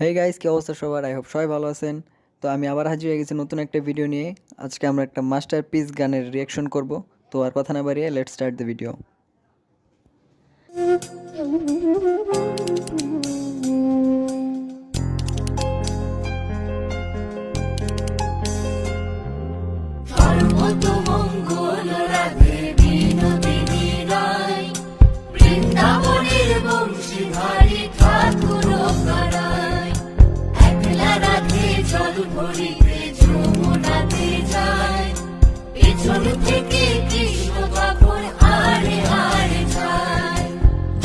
Hey guys কি অবস্থা সবার? আই হোপ সবাই ভালো আছেন। তো আমি আবার হাজির হয়ে গেছি নতুন একটা ভিডিও নিয়ে। আজকে আমরা একটা মাস্টার পিস গানের রিয়াকশন করব। তো আর কথা না বাড়িয়ে লেট স্টার্ট দ্য ভিডিও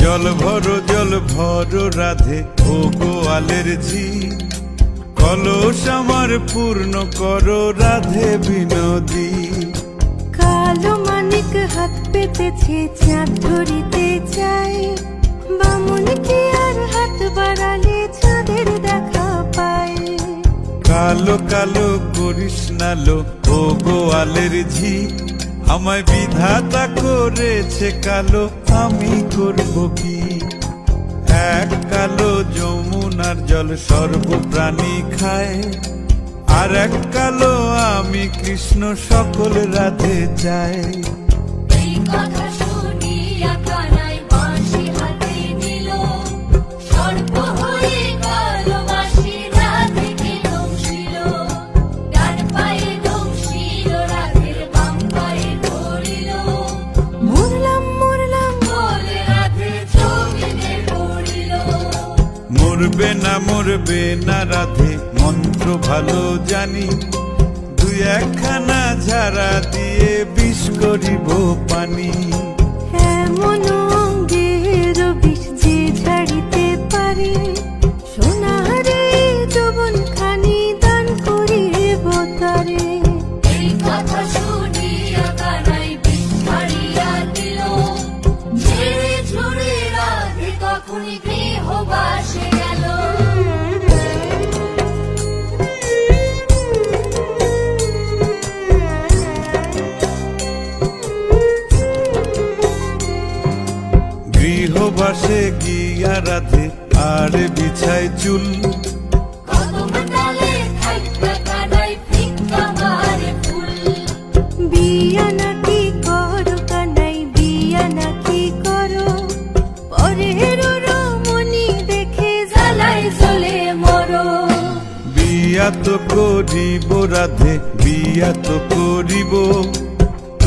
জল ভরো জল ভরো, রাধে ও গোয়ালের ঝি কলস আমার পূর্ণ করো, রাধে বিনোদী। কালো মানিক হাত পেতেছে, চাঁদ ধরিতে চাই বামুন কালো কালো করিস নালো ও গোয়ালের ঝি আমায় বিধাতা করেছে কালো। আমি করব কি? এক কালো যমুনার জল সর্বপ্রাণী খায়, আর এক কালো আমি কৃষ্ণ সকল রাধে চাই। মরবে না মরবে না রাধে। মন্ত্র ভালো জানি দুই একখানা ঝাড়া দিয়ে বিষ করিব পানি। এমন অঙ্গের বিষ যে ছাড়িতে পারে সোনারে যৌবন খানি দান করিব তারে। এই কথা শুনিয়া কানাই বিছাড়িয়া দিল ঝেড়ে ঝুড়ে রাধে তখনই গৃহবাসে গিয়া রাধে আর বিছায় চুল। কদম ডালে থাইকা কানাই ফিক্কা মারে ফুল। বিয়া নাকি করো কানাই বিয়া নাকি করো? পরের রমণী দেখে জ্বালাই জ্বলে মরো। বিয়া তো করিব রাধে বিয়া তো করিব।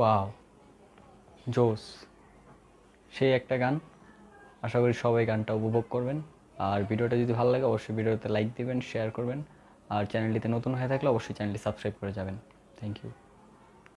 ওয়াও, জোস। সেই একটা গান। আশা করি সবাই গানটা উপভোগ করবেন। আর ভিডিওটা যদি ভালো লাগে, অবশ্যই ভিডিওতে লাইক দিবেন শেয়ার করবেন। আর চ্যানেলটিতে নতুন হয়ে থাকলে অবশ্যই চ্যানেলটি সাবস্ক্রাইব করে যাবেন। Thank you